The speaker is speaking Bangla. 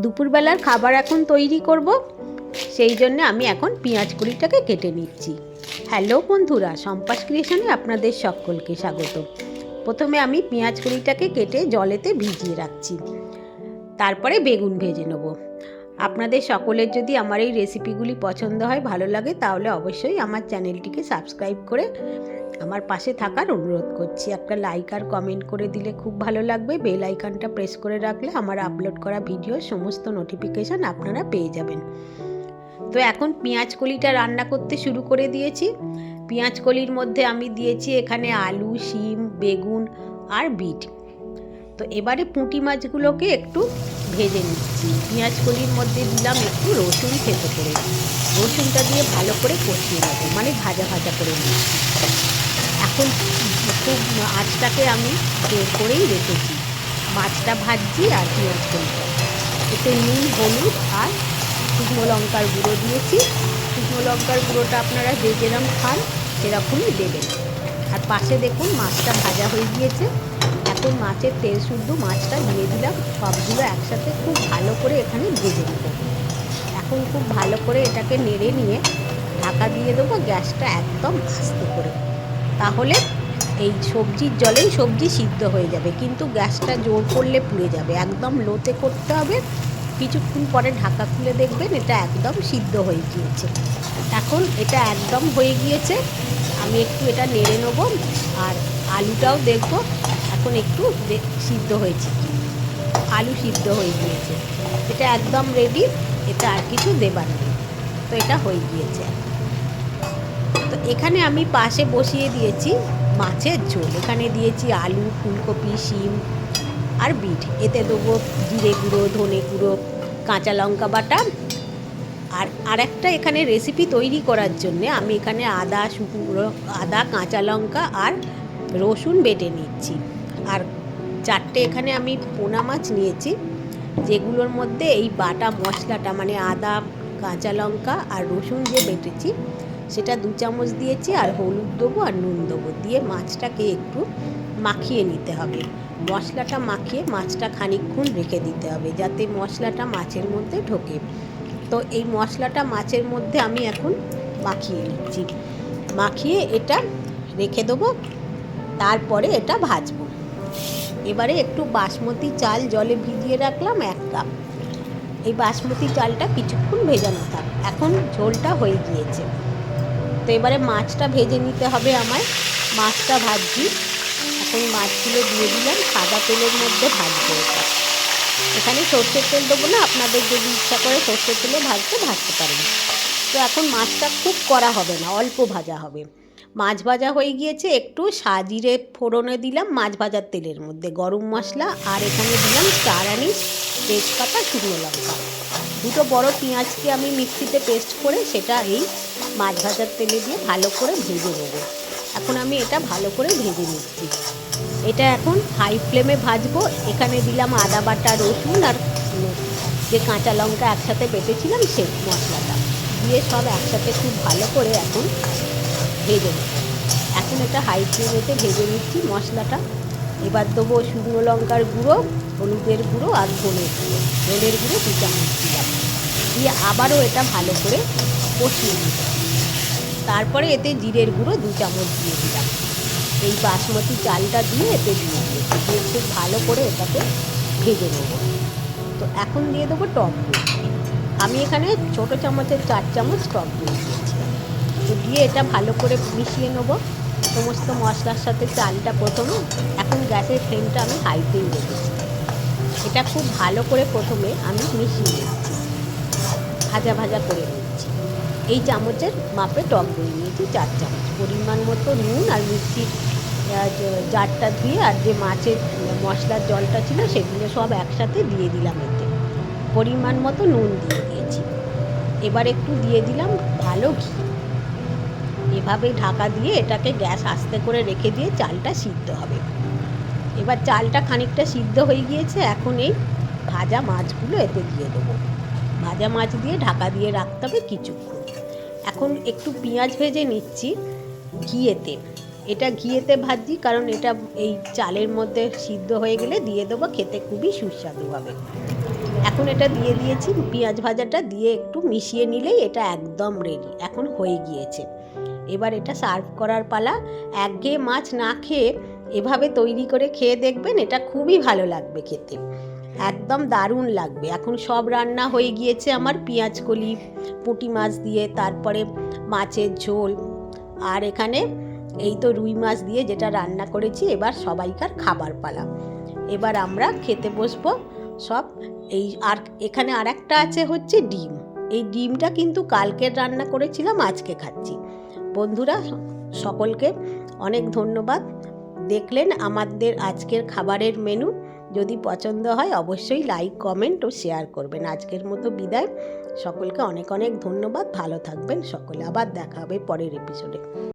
দুপুরবেলার খাবার এখন তৈরি করব। সেই জন্য আমি এখন পেঁয়াজ কুড়িটাকে কেটে নিচ্ছি। হ্যালো বন্ধুরা, সম্পাস ক্রিয়েশনে আপনাদের সকলকে স্বাগত। প্রথমে আমি পেঁয়াজ কুড়িটাকে কেটে জলেতে ভিজিয়ে রাখছি। তারপরে বেগুন ভেজে নেব। আপনাদের সকলের যদি আমার এই রেসিপিগুলি পছন্দ হয়, ভালো লাগে, তাহলে অবশ্যই আমার চ্যানেলটিকে সাবস্ক্রাইব করে আমার পাশে থাকার অনুরোধ করছি। একটা লাইক আর কমেন্ট করে দিলে খুব ভালো লাগবে। বেল আইকনটা প্রেস করে রাখলে আমার আপলোড করা ভিডিওর সমস্ত নোটিফিকেশান আপনারা পেয়ে যাবেন। তো এখন পেঁয়াজ কলিটা রান্না করতে শুরু করে দিয়েছি। পেঁয়াজ কলির মধ্যে আমি দিয়েছি এখানে আলু, শিম, বেগুন আর বিট। তো এবারে পুঁটি মাছগুলোকে একটু ভেজে নিচ্ছি। পেঁয়াজ কলির মধ্যে দিলাম একটু রসুন খেতে করে। রসুনটা দিয়ে ভালো করে কষিয়ে নেব মানে ভাজা ভাজা করে নিচ্ছি এখন খুব আঁচটাকে আমি করেই রেখেছি। মাছটা ভাজছি আর পেঁয়াজ কলিটা এতে নুন, হলুদ আর শুকনো লঙ্কার গুঁড়ো দিয়েছি। শুকনো লঙ্কার গুঁড়োটা আপনারা যে যেরকম খান সেরকমই দেবেন। আর পাশে দেখুন মাছটা ভাজা হয়ে গিয়েছে। এখন মাছের তেল শুদ্ধ মাছটা দিয়ে দিলাম। সবগুলো একসাথে খুব ভালো করে এখানে ভেজে নেব। এখন খুব ভালো করে এটাকে নেড়ে নিয়ে ঢাকা দিয়ে দেবো গ্যাসটা একদম আস্তে করে। তাহলে এই সবজির জলেই সবজি সিদ্ধ হয়ে যাবে। কিন্তু গ্যাসটা জোর করলে পুড়ে যাবে। একদম লোতে করতে হবে। কিছুক্ষণ পরে ঢাকা খুলে দেখবেন এটা একদম সিদ্ধ হয়ে গিয়েছে। এখন এটা একদম হয়ে গিয়েছে। আমি একটু এটা নেড়ে নেব। আর আলুটাও দেখব। এখন একটু সিদ্ধ হয়েছে। আলু সিদ্ধ হয়ে গিয়েছে। এটা একদম রেডি এটা আর কিছু দেবার নেই। তো এটা হয়ে গিয়েছে। তো এখানে আমি পাশে বসিয়ে দিয়েছি মাছের ঝোল। এখানে দিয়েছি আলু, ফুলকপি, শিম আর বিট। এতে দেবো জিরে গুঁড়ো, ধনে গুঁড়ো, কাঁচা লঙ্কা বাটা। আর আরেকটা এখানে রেসিপি তৈরি করার জন্যে আমি এখানে আদা, শুকনো আদা, কাঁচা লঙ্কা আর রসুন বেটে নিচ্ছি। আর চারটে এখানে আমি পোনা মাছ নিয়েছি, যেগুলোর মধ্যে এই বাটা মশলাটা মানে আদা, কাঁচা লঙ্কা আর রসুন যে বেটেছি, সেটা দু চামচ দিয়েছি আর হলুদ দেবো আর নুন দেবো। দিয়ে মাছটাকে একটু মাখিয়ে নিতে হবে। মশলাটা মাখিয়ে মাছটা খানিকক্ষণ রেখে দিতে হবে, যাতে মশলাটা মাছের মধ্যে ঢোকে। তো এই মশলাটা মাছের মধ্যে আমি এখন মাখিয়ে নিচ্ছি। মাখিয়ে এটা রেখে দেবো, তারপরে এটা ভাজবো। এবারে একটু বাসমতি চাল জলে ভিজিয়ে রাখলাম এক কাপ। এই বাসমতি চালটা কিছুক্ষণ ভেজানো থাক, এখন ঝোলটা হয়ে গিয়েছে। তো এবারে মাছটা ভেজে নিতে হবে আমায়, মাছটা ভাজছি। এখন মাছগুলো দিয়ে দিলাম, সাদা তেলের মধ্যে ভাজবো এটা। এখানে সর্ষের তেল দেবো না, আপনাদের যদি ইচ্ছা করে সর্ষের তেলে ভাজতে ভাজতে পারেন। তো এখন মাছটা খুব করা হবে না, অল্প ভাজা হবে। মাছ ভাজা হয়ে গিয়েছে, একটু সাজিরে ফোড়নে দিলাম মাছ ভাজার তেলের মধ্যে। গরম মশলা আর এখানে দিলাম চার আনিস তেজপাতা, শুকনো লঙ্কা। দুটো বড় পেঁয়াজকে আমি মিক্সিতে পেস্ট করে সেটা এই মাছ ভাজার তেলে দিয়ে ভালো করে ভেজে নেব। এখন আমি এটা ভালো করে ভেজে নিচ্ছি। এটা এখন হাই ফ্লেমে ভাজবো। এখানে দিলাম আদা বাটা, রসুন আর যে কাঁচা লঙ্কা একসাথে বেটেছিলাম সে মশলাটা। দিয়ে সব একসাথে খুব ভালো করে এখন ভেজে নেব এখন এটা হাই ফ্লেমেতে ভেজে নিচ্ছি মশলাটা। এবার দেবো শুকনো লঙ্কার গুঁড়ো, হলুদের গুঁড়ো আর ধনের গুঁড়ো। ধনের গুঁড়ো দু চামচ দিলাম। দিয়ে আবারও এটা ভালো করে কষিয়ে নিতে তারপরে এতে জিরের গুঁড়ো দু চামচ দিয়ে দিলাম। এই বাসমতি চালটা দিয়ে এতে দিয়ে দিয়েছি। দিয়ে খুব ভালো করে এটাকে ভেজে নেব। তো এখন দিয়ে দেবো টক দই। আমি এখানে ছোটো চামচের চার চামচ টক দই দিয়েছি। দিয়ে এটা ভালো করে মিশিয়ে নেব। সমস্ত মশলার সাথে চালটা প্রথমে। এখন গ্যাসের ফ্লেমটা আমি হাইতেই রেখেছি এটা খুব ভালো করে প্রথমে আমি মিশিয়ে নিচ্ছি। ভাজা ভাজা করে নিচ্ছি। এই চামচের মাপে টক দই নিয়েছি চার চামচ। পরিমাণ মতো নুন আর মিষ্টির জারটা ধুয়ে আর যে মাছের মশলার জলটা ছিল সেগুলো সব একসাথে দিয়ে দিলাম এতে। পরিমাণ মতো নুন দিয়ে দিয়েছি। এবার একটু দিয়ে দিলাম ভালো ঘি। এভাবে ঢাকা দিয়ে এটাকে গ্যাস আস্তে করে রেখে দিয়ে চালটা সিদ্ধ হবে। এবার চালটা খানিকটা সিদ্ধ হয়ে গিয়েছে, এখন এই ভাজা মাছগুলো এতে দিয়ে দেবো। ভাজা মাছ দিয়ে ঢাকা দিয়ে রাখতে হবে কিছুক্ষণ। এখন একটু পেঁয়াজ ভেজে নিচ্ছি ঘিয়েতে। এটা ঘিয়েতে ভাজছি কারণ এটা এই চালের মধ্যে সিদ্ধ হয়ে গেলে দিয়ে দেবো, খেতে খুবই সুস্বাদু হবে। এখন এটা দিয়ে দিয়েছি, পেঁয়াজ ভাজাটা দিয়ে একটু মিশিয়ে নিলেই এটা একদম রেডি এখন হয়ে গিয়েছে। এবার এটা সার্ভ করার পালা। একঘেয়ে মাছ না খেয়ে এভাবে তৈরি করে খেয়ে দেখবেন এটা খুবই ভালো লাগবে খেতে। একদম দারুণ লাগবে। এখন সব রান্না হয়ে গিয়েছে আমার পেঁয়াজ কলি, পুঁটি মাছ দিয়ে, তারপরে মাছের ঝোল। আর এখানে এই তো রুই মাছ দিয়ে যেটা রান্না করেছি, এবার সবাইকার খাবার পালা। এবার আমরা খেতে বসবো সব। এই আর এখানে আর একটা আছে হচ্ছে ডিম। এই ডিমটা কিন্তু কালকের রান্না করেছিলাম, আজকে খাচ্ছি। বন্ধুরা, সকলকে অনেক ধন্যবাদ। দেখলেন আমাদের আজকের খাবারের মেনু যদি পছন্দ হয়, অবশ্যই লাইক কমেন্ট ও শেয়ার করবেন। আজকের মতো বিদায়। সকলকে অনেক অনেক ধন্যবাদ। ভালো থাকবেন। সকলে আবার দেখা হবে পরের এপিসোডে